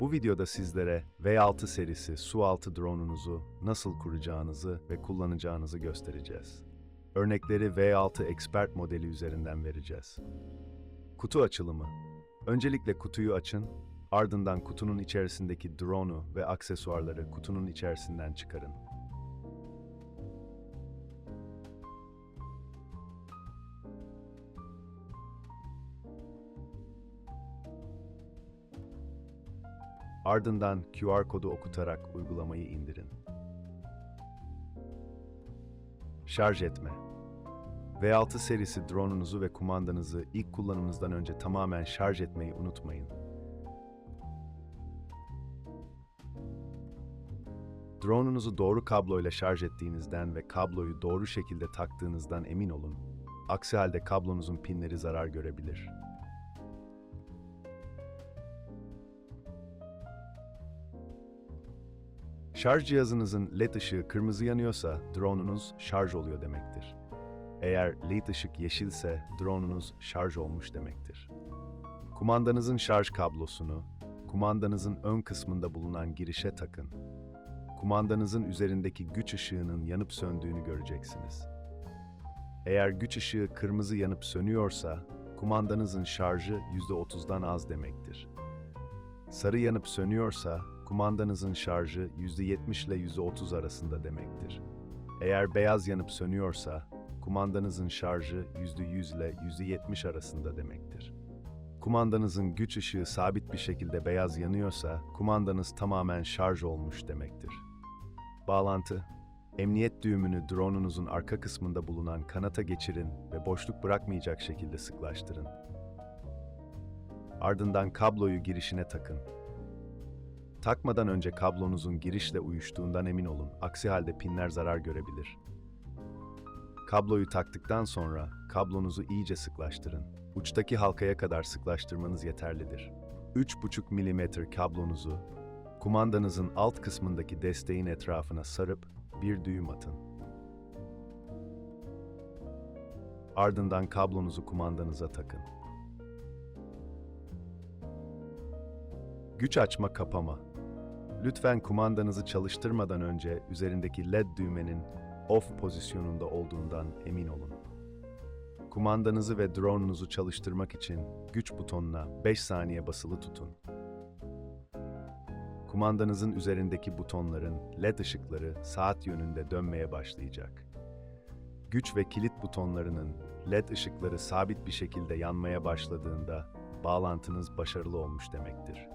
Bu videoda sizlere V6 serisi su altı drone'unuzu nasıl kuracağınızı ve kullanacağınızı göstereceğiz. Örnekleri V6 Expert modeli üzerinden vereceğiz. Kutu açılımı. Öncelikle kutuyu açın, ardından kutunun içerisindeki drone'u ve aksesuarları kutunun içerisinden çıkarın. Ardından QR kodu okutarak uygulamayı indirin. Şarj etme. V6 serisi drone'unuzu ve kumandanızı ilk kullanımınızdan önce tamamen şarj etmeyi unutmayın. Drone'unuzu doğru kabloyla şarj ettiğinizden ve kabloyu doğru şekilde taktığınızdan emin olun. Aksi halde kablonuzun pinleri zarar görebilir. Şarj cihazınızın led ışığı kırmızı yanıyorsa drone'unuz şarj oluyor demektir. Eğer led ışık yeşilse drone'unuz şarj olmuş demektir. Kumandanızın şarj kablosunu kumandanızın ön kısmında bulunan girişe takın. Kumandanızın üzerindeki güç ışığının yanıp söndüğünü göreceksiniz. Eğer güç ışığı kırmızı yanıp sönüyorsa kumandanızın şarjı %30'dan az demektir. Sarı yanıp sönüyorsa kumandanızın şarjı %70 ile %30 arasında demektir. Eğer beyaz yanıp sönüyorsa kumandanızın şarjı %100 ile %70 arasında demektir. Kumandanızın güç ışığı sabit bir şekilde beyaz yanıyorsa kumandanız tamamen şarj olmuş demektir. Bağlantı Emniyet düğümünü drone'unuzun arka kısmında bulunan kanata geçirin ve boşluk bırakmayacak şekilde sıklaştırın. Ardından kabloyu girişine takın. Takmadan önce kablonuzun girişle uyuştuğundan emin olun. Aksi halde pinler zarar görebilir. Kabloyu taktıktan sonra kablonuzu iyice sıklaştırın. Uçtaki halkaya kadar sıklaştırmanız yeterlidir. 3,5 mm kablonuzu kumandanızın alt kısmındaki desteğin etrafına sarıp bir düğüm atın. Ardından kablonuzu kumandanıza takın. Güç açma kapama. Lütfen kumandanızı çalıştırmadan önce üzerindeki LED düğmenin off pozisyonunda olduğundan emin olun. Kumandanızı ve drone'unuzu çalıştırmak için güç butonuna 5 saniye basılı tutun. Kumandanızın üzerindeki butonların LED ışıkları saat yönünde dönmeye başlayacak. Güç ve kilit butonlarının LED ışıkları sabit bir şekilde yanmaya başladığında bağlantınız başarılı olmuş demektir.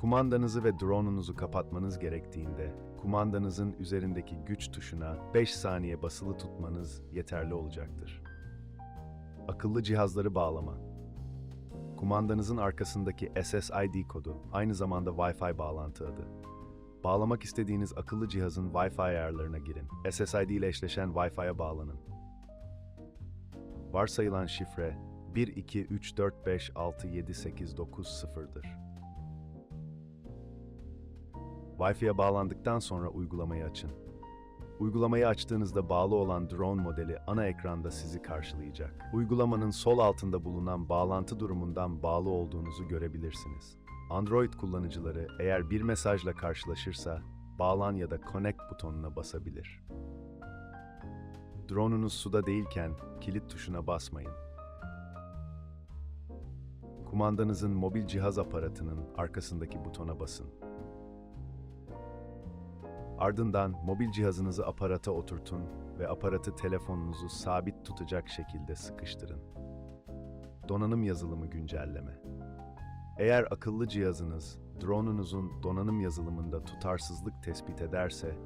Kumandanızı ve drone'unuzu kapatmanız gerektiğinde, kumandanızın üzerindeki güç tuşuna 5 saniye basılı tutmanız yeterli olacaktır. Akıllı cihazları bağlama. Kumandanızın arkasındaki SSID kodu aynı zamanda Wi-Fi bağlantı adı. Bağlamak istediğiniz akıllı cihazın Wi-Fi ayarlarına girin. SSID ile eşleşen Wi-Fi'ye bağlanın. Varsayılan şifre 12345678990'dır. Wi-Fi'ye bağlandıktan sonra uygulamayı açın. Uygulamayı açtığınızda bağlı olan drone modeli ana ekranda sizi karşılayacak. Uygulamanın sol altında bulunan bağlantı durumundan bağlı olduğunuzu görebilirsiniz. Android kullanıcıları eğer bir mesajla karşılaşırsa bağlan ya da connect butonuna basabilir. Drone'unuz suda değilken kilit tuşuna basmayın. Kumandanızın mobil cihaz aparatının arkasındaki butona basın. Ardından mobil cihazınızı aparata oturtun ve aparatı telefonunuzu sabit tutacak şekilde sıkıştırın. Donanım yazılımı güncelleme. Eğer akıllı cihazınız drone'unuzun donanım yazılımında tutarsızlık tespit ederse,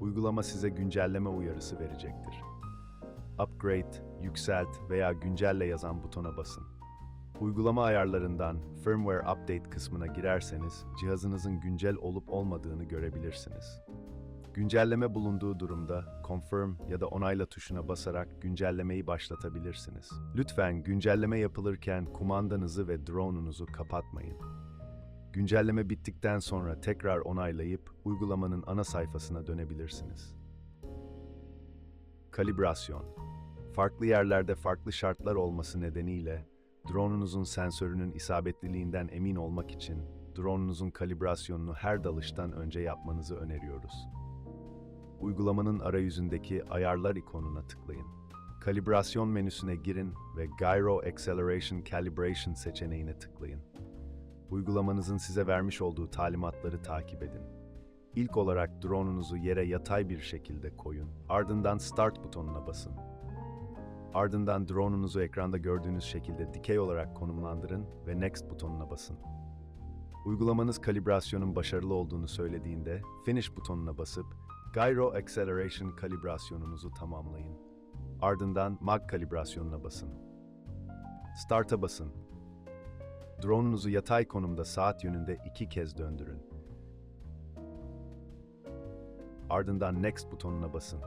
uygulama size güncelleme uyarısı verecektir. Upgrade, yükselt veya güncelle yazan butona basın. Uygulama ayarlarından Firmware Update kısmına girerseniz cihazınızın güncel olup olmadığını görebilirsiniz. Güncelleme bulunduğu durumda Confirm ya da onayla tuşuna basarak güncellemeyi başlatabilirsiniz. Lütfen güncelleme yapılırken kumandanızı ve drone'unuzu kapatmayın. Güncelleme bittikten sonra tekrar onaylayıp uygulamanın ana sayfasına dönebilirsiniz. Kalibrasyon Farklı yerlerde farklı şartlar olması nedeniyle drone'unuzun sensörünün isabetliliğinden emin olmak için drone'unuzun kalibrasyonunu her dalıştan önce yapmanızı öneriyoruz. Uygulamanın arayüzündeki ayarlar ikonuna tıklayın. Kalibrasyon menüsüne girin ve Gyro Acceleration Calibration seçeneğine tıklayın. Uygulamanızın size vermiş olduğu talimatları takip edin. İlk olarak drone'unuzu yere yatay bir şekilde koyun. Ardından Start butonuna basın. Ardından drone'unuzu ekranda gördüğünüz şekilde dikey olarak konumlandırın ve Next butonuna basın. Uygulamanız kalibrasyonun başarılı olduğunu söylediğinde Finish butonuna basıp Gyro Acceleration kalibrasyonunuzu tamamlayın. Ardından Mag kalibrasyonuna basın. Start'a basın. Drone'unuzu yatay konumda saat yönünde iki kez döndürün. Ardından Next butonuna basın.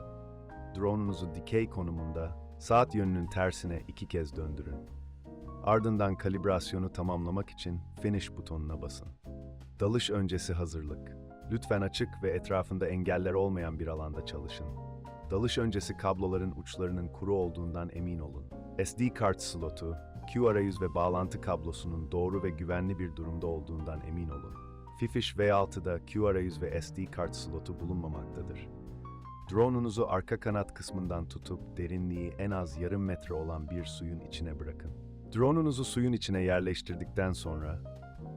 Drone'unuzu dikey konumunda saat yönünün tersine iki kez döndürün. Ardından kalibrasyonu tamamlamak için Finish butonuna basın. Dalış öncesi hazırlık. Lütfen açık ve etrafında engeller olmayan bir alanda çalışın. Dalış öncesi kabloların uçlarının kuru olduğundan emin olun. SD kart slotu, Q arayüz ve bağlantı kablosunun doğru ve güvenli bir durumda olduğundan emin olun. Fifish V6'da Q arayüz ve SD kart slotu bulunmamaktadır. Drone'unuzu arka kanat kısmından tutup derinliği en az yarım metre olan bir suyun içine bırakın. Drone'unuzu suyun içine yerleştirdikten sonra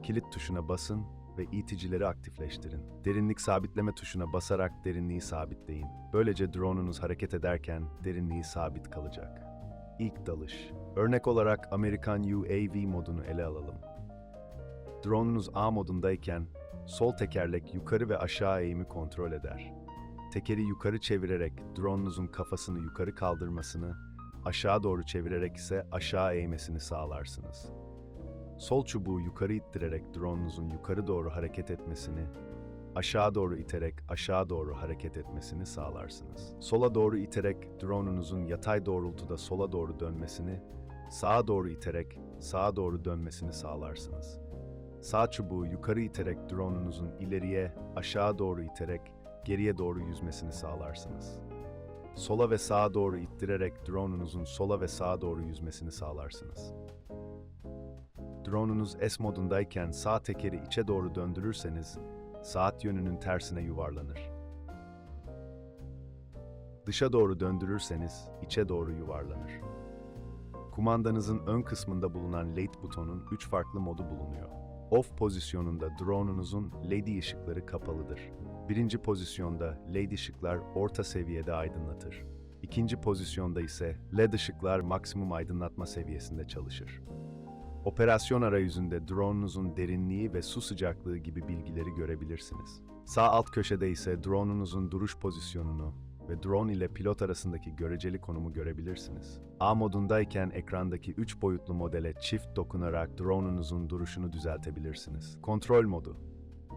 kilit tuşuna basın ve iticileri aktifleştirin. Derinlik sabitleme tuşuna basarak derinliği sabitleyin. Böylece drone'unuz hareket ederken derinliği sabit kalacak. İlk dalış. Örnek olarak Amerikan UAV modunu ele alalım. Drone'unuz A modundayken sol tekerlek yukarı ve aşağı eğimi kontrol eder. Tekeri yukarı çevirerek drone'unuzun kafasını yukarı kaldırmasını, aşağı doğru çevirerek ise aşağı eğmesini sağlarsınız. Sol çubuğu yukarı ittirerek drone'unuzun yukarı doğru hareket etmesini, aşağı doğru iterek aşağı doğru hareket etmesini sağlarsınız. Sola doğru iterek drone'unuzun yatay doğrultuda sola doğru dönmesini, sağa doğru iterek sağa doğru dönmesini sağlarsınız. Sağ çubuğu yukarı iterek drone'unuzun ileriye, aşağı doğru iterek geriye doğru yüzmesini sağlarsınız. Sola ve sağa doğru ittirerek drone'unuzun sola ve sağa doğru yüzmesini sağlarsınız. Drone'unuz S modundayken sağ tekeri içe doğru döndürürseniz saat yönünün tersine yuvarlanır. Dışa doğru döndürürseniz içe doğru yuvarlanır. Kumandanızın ön kısmında bulunan LED butonun 3 farklı modu bulunuyor. Off pozisyonunda drone'unuzun LED ışıkları kapalıdır. Birinci pozisyonda LED ışıklar orta seviyede aydınlatır. İkinci pozisyonda ise LED ışıklar maksimum aydınlatma seviyesinde çalışır. Operasyon arayüzünde drone'unuzun derinliği ve su sıcaklığı gibi bilgileri görebilirsiniz. Sağ alt köşede ise drone'unuzun duruş pozisyonunu ve drone ile pilot arasındaki göreceli konumu görebilirsiniz. A modundayken ekrandaki 3 boyutlu modele çift dokunarak drone'unuzun duruşunu düzeltebilirsiniz. Kontrol modu.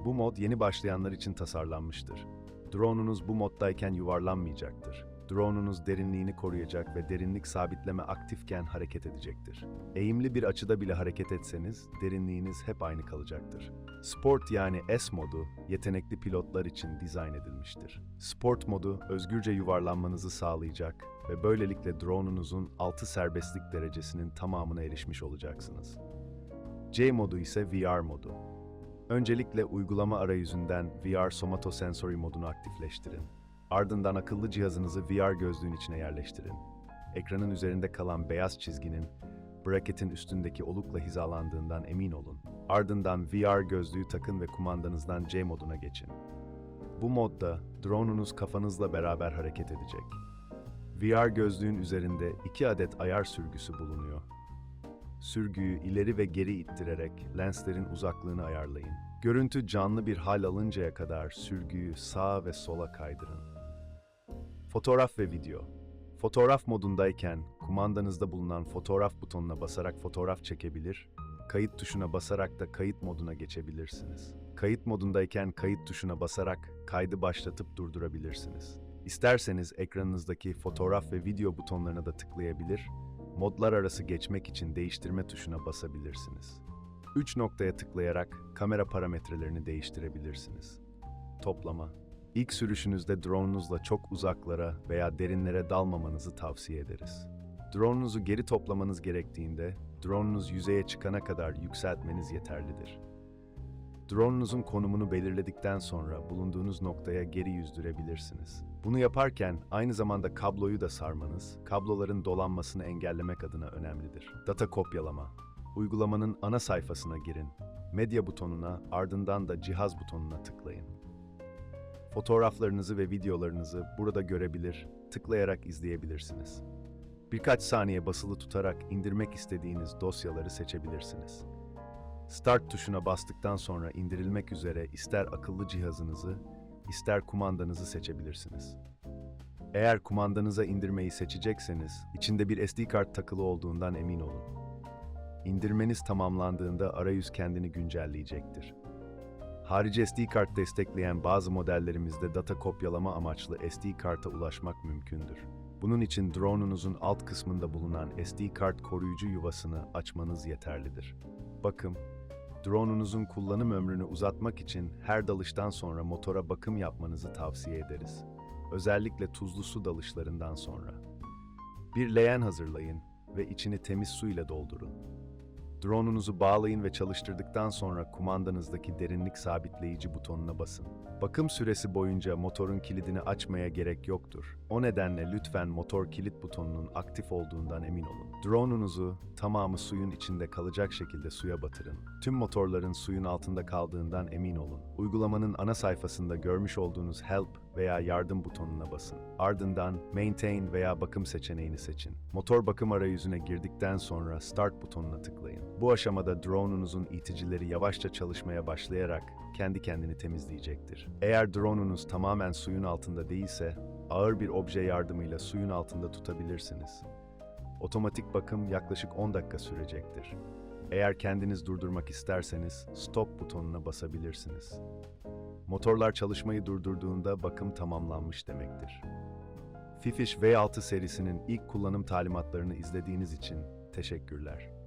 Bu mod yeni başlayanlar için tasarlanmıştır. Drone'unuz bu moddayken yuvarlanmayacaktır. Drone'unuz derinliğini koruyacak ve derinlik sabitleme aktifken hareket edecektir. Eğimli bir açıda bile hareket etseniz derinliğiniz hep aynı kalacaktır. Sport yani S modu yetenekli pilotlar için dizayn edilmiştir. Sport modu özgürce yuvarlanmanızı sağlayacak ve böylelikle drone'unuzun 6 serbestlik derecesinin tamamına erişmiş olacaksınız. C modu ise VR modu. Öncelikle uygulama arayüzünden VR Somatosensory modunu aktifleştirin. Ardından akıllı cihazınızı VR gözlüğün içine yerleştirin. Ekranın üzerinde kalan beyaz çizginin bracketin üstündeki olukla hizalandığından emin olun. Ardından VR gözlüğü takın ve kumandanızdan C moduna geçin. Bu modda drone'unuz kafanızla beraber hareket edecek. VR gözlüğün üzerinde iki adet ayar sürgüsü bulunuyor. Sürgüyü ileri ve geri ittirerek lenslerin uzaklığını ayarlayın. Görüntü canlı bir hal alıncaya kadar sürgüyü sağa ve sola kaydırın. Fotoğraf ve video. Fotoğraf modundayken kumandanızda bulunan fotoğraf butonuna basarak fotoğraf çekebilir, kayıt tuşuna basarak da kayıt moduna geçebilirsiniz. Kayıt modundayken kayıt tuşuna basarak kaydı başlatıp durdurabilirsiniz. İsterseniz ekranınızdaki fotoğraf ve video butonlarına da tıklayabilir, modlar arası geçmek için değiştirme tuşuna basabilirsiniz. 3 noktaya tıklayarak kamera parametrelerini değiştirebilirsiniz. Toplama İlk sürüşünüzde drone'unuzla çok uzaklara veya derinlere dalmamanızı tavsiye ederiz. Drone'unuzu geri toplamanız gerektiğinde, drone'unuz yüzeye çıkana kadar yükseltmeniz yeterlidir. Drone'unuzun konumunu belirledikten sonra bulunduğunuz noktaya geri yüzdürebilirsiniz. Bunu yaparken aynı zamanda kabloyu da sarmanız, kabloların dolanmasını engellemek adına önemlidir. Data kopyalama. Uygulamanın ana sayfasına girin. Medya butonuna, ardından da cihaz butonuna tıklayın. Fotoğraflarınızı ve videolarınızı burada görebilir, tıklayarak izleyebilirsiniz. Birkaç saniye basılı tutarak indirmek istediğiniz dosyaları seçebilirsiniz. Start tuşuna bastıktan sonra indirilmek üzere ister akıllı cihazınızı, ister kumandanızı seçebilirsiniz. Eğer kumandanıza indirmeyi seçecekseniz, içinde bir SD kart takılı olduğundan emin olun. İndirmeniz tamamlandığında arayüz kendini güncelleyecektir. Harici SD kart destekleyen bazı modellerimizde data kopyalama amaçlı SD karta ulaşmak mümkündür. Bunun için drone'unuzun alt kısmında bulunan SD kart koruyucu yuvasını açmanız yeterlidir. Bakım Drone'unuzun kullanım ömrünü uzatmak için her dalıştan sonra motora bakım yapmanızı tavsiye ederiz. Özellikle tuzlu su dalışlarından sonra. Bir leğen hazırlayın ve içini temiz su ile doldurun. Drone'unuzu bağlayın ve çalıştırdıktan sonra kumandanızdaki derinlik sabitleyici butonuna basın. Bakım süresi boyunca motorun kilidini açmaya gerek yoktur. O nedenle lütfen motor kilit butonunun aktif olduğundan emin olun. Drone'unuzu tamamı suyun içinde kalacak şekilde suya batırın. Tüm motorların suyun altında kaldığından emin olun. Uygulamanın ana sayfasında görmüş olduğunuz Help veya Yardım butonuna basın. Ardından Maintain veya Bakım seçeneğini seçin. Motor bakım arayüzüne girdikten sonra Start butonuna tıklayın. Bu aşamada drone'unuzun iticileri yavaşça çalışmaya başlayarak kendi kendini temizleyecektir. Eğer drone'unuz tamamen suyun altında değilse, ağır bir obje yardımıyla suyun altında tutabilirsiniz. Otomatik bakım yaklaşık 10 dakika sürecektir. Eğer kendiniz durdurmak isterseniz stop butonuna basabilirsiniz. Motorlar çalışmayı durdurduğunda bakım tamamlanmış demektir. Fifish V6 serisinin ilk kullanım talimatlarını izlediğiniz için teşekkürler.